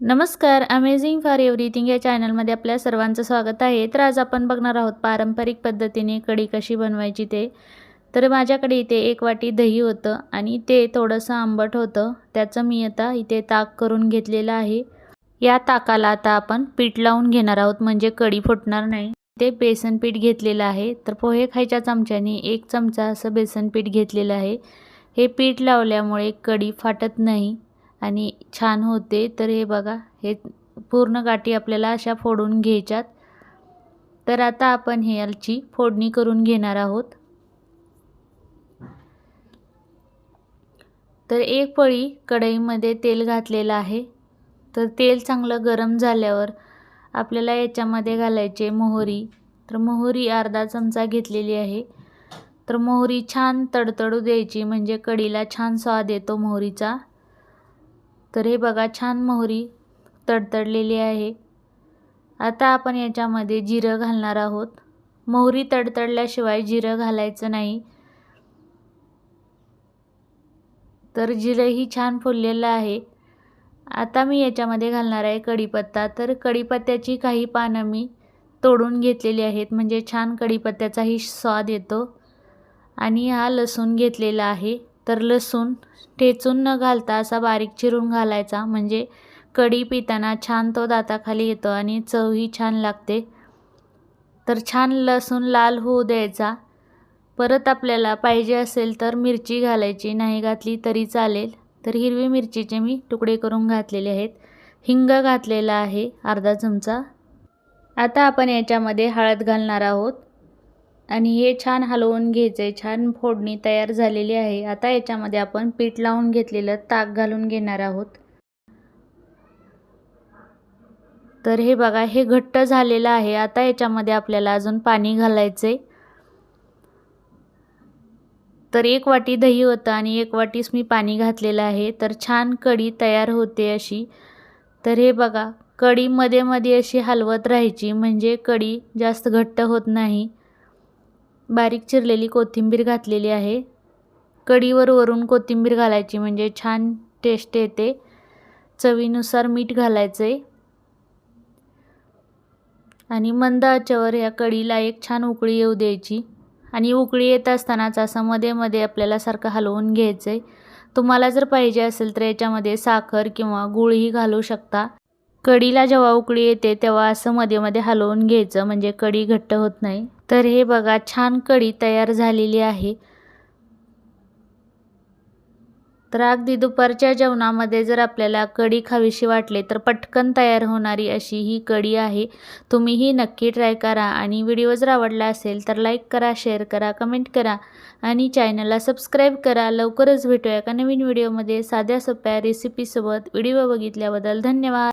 नमस्कार amazing for everything या चॅनलमध्ये आपल्या सर्वांचं स्वागत आहे. तर आज आपण बघणार आहोत पारंपरिक पद्धतीने कढी कशी बनवायची ते. तर माझ्याकडे इथे एक वाटी दही होतं आणि ते थोडंसं आंबट होतं. त्याचं मी आता इथे ताक करून घेतलेलं आहे. या ताकाला आता आपण पीठ लावून घेणार आहोत म्हणजे कढी फुटणार नाही. ते बेसन पीठ घेतलेलं आहे. तर पोहे खायच्या चमच्याने एक चमचा असं बेसन पीठ घेतलेलं आहे. हे पीठ लावल्यामुळे कढी फाटत नाही. आणि छान होते. तर हे बघा हे पूर्ण गाठी आपल्याला अशा फोडून घ्यायच्यात. तर आता आपण हे याची फोडणी करून घेणार आहोत. तर एक पळी कढईमध्ये तेल घातलेलं आहे. तर तेल चांगलं गरम झाल्यावर आपल्याला याच्यामध्ये घालायचे मोहरी. तर मोहरी अर्धा चमचा घेतलेली आहे. तर मोहरी छान तडतडू द्यायची म्हणजे कढीला छान स्वाद येतो मोहरीचा. तर हे बघा छान मोहरी तडतडलेली आहे. आता आपण याच्यामध्ये जिरं घालणार आहोत. मोहरी तडतडल्याशिवाय जिरं घालायचं नाही. तर जिरंही छान फुललेलं आहे. आता मी याच्यामध्ये घालणार आहे कढीपत्ता. तर कढीपत्त्याची काही पानं मी तोडून घेतलेली आहेत. म्हणजे छान कढीपत्त्याचाही स्वाद येतो. आणि हा लसूण घेतलेला आहे. तर लसूण ठेचून न घालता असा बारीक चिरून घालायचा. म्हणजे कढी पिताना छान तो दाताखाली येतो आणि चवही छान लागते. तर छान लसूण लाल होऊ द्यायचा. परत आपल्याला पाहिजे असेल तर मिरची घालायची. नाही घातली तरी चालेल. तर हिरवी मिरचीचे मी तुकडे करून घातलेले आहेत. हिंग घातलेला आहे अर्धा चमचा. आता आपण याच्यामध्ये हळद घालणार आहोत. आणि हे छान हलवून घ्यायचं आहे छान फोडणी तयार झालेली आहे. आता याच्यामध्ये आपण पीठ लावून घेतलेलं ताक घालून घेणार आहोत. तर हे बघा हे घट्ट झालेलं आहे. आता याच्यामध्ये आपल्याला अजून पाणी घालायचं आहे तर एक वाटी दही होतं आणि एक वाटीस मी पाणी घातलेलं आहे. तर छान कढी तयार होते अशी. तर हे बघा कढी मध्ये मध्ये अशी हलवत राहायची. म्हणजे कढी जास्त घट्ट होत नाही. बारीक चिरलेली कोथिंबीर घातलेली आहे. कढीवर वरून कोथिंबीर घालायची म्हणजे छान टेस्ट येते. चवीनुसार मीठ घालायचं. आहे आणि मंद आचेवर या कढीला एक छान उकळी येऊ द्यायची. आणि उकळी येत असतानाच असं मध्ये मध्ये आपल्याला सारखं हलवून घ्यायचं आहे तुम्हाला जर पाहिजे असेल तर याच्यामध्ये साखर किंवा गुळही घालू शकता. कढीला जेव्हा उकळी येते तेव्हा असं मध्ये मध्ये हलवून घ्यायचं म्हणजे कढी घट्ट होत नाही. तर हे बघा छान कढी तयार झालेली आहे. तर अगदी दुपारच्या जेवणामध्ये जर आपल्याला कढी खावीशी वाटले तर पटकन तयार होणारी अशी ही कढी आहे. तुम्हीही नक्की ट्राय करा आणि व्हिडिओ जर आवडला असेल तर लाईक करा शेअर करा कमेंट करा आणि चॅनलला सबस्क्राईब करा. लवकरच भेटूया एका नवीन व्हिडिओमध्ये साध्या सोप्या रेसिपीसोबत. व्हिडिओ बघितल्याबद्दल धन्यवाद.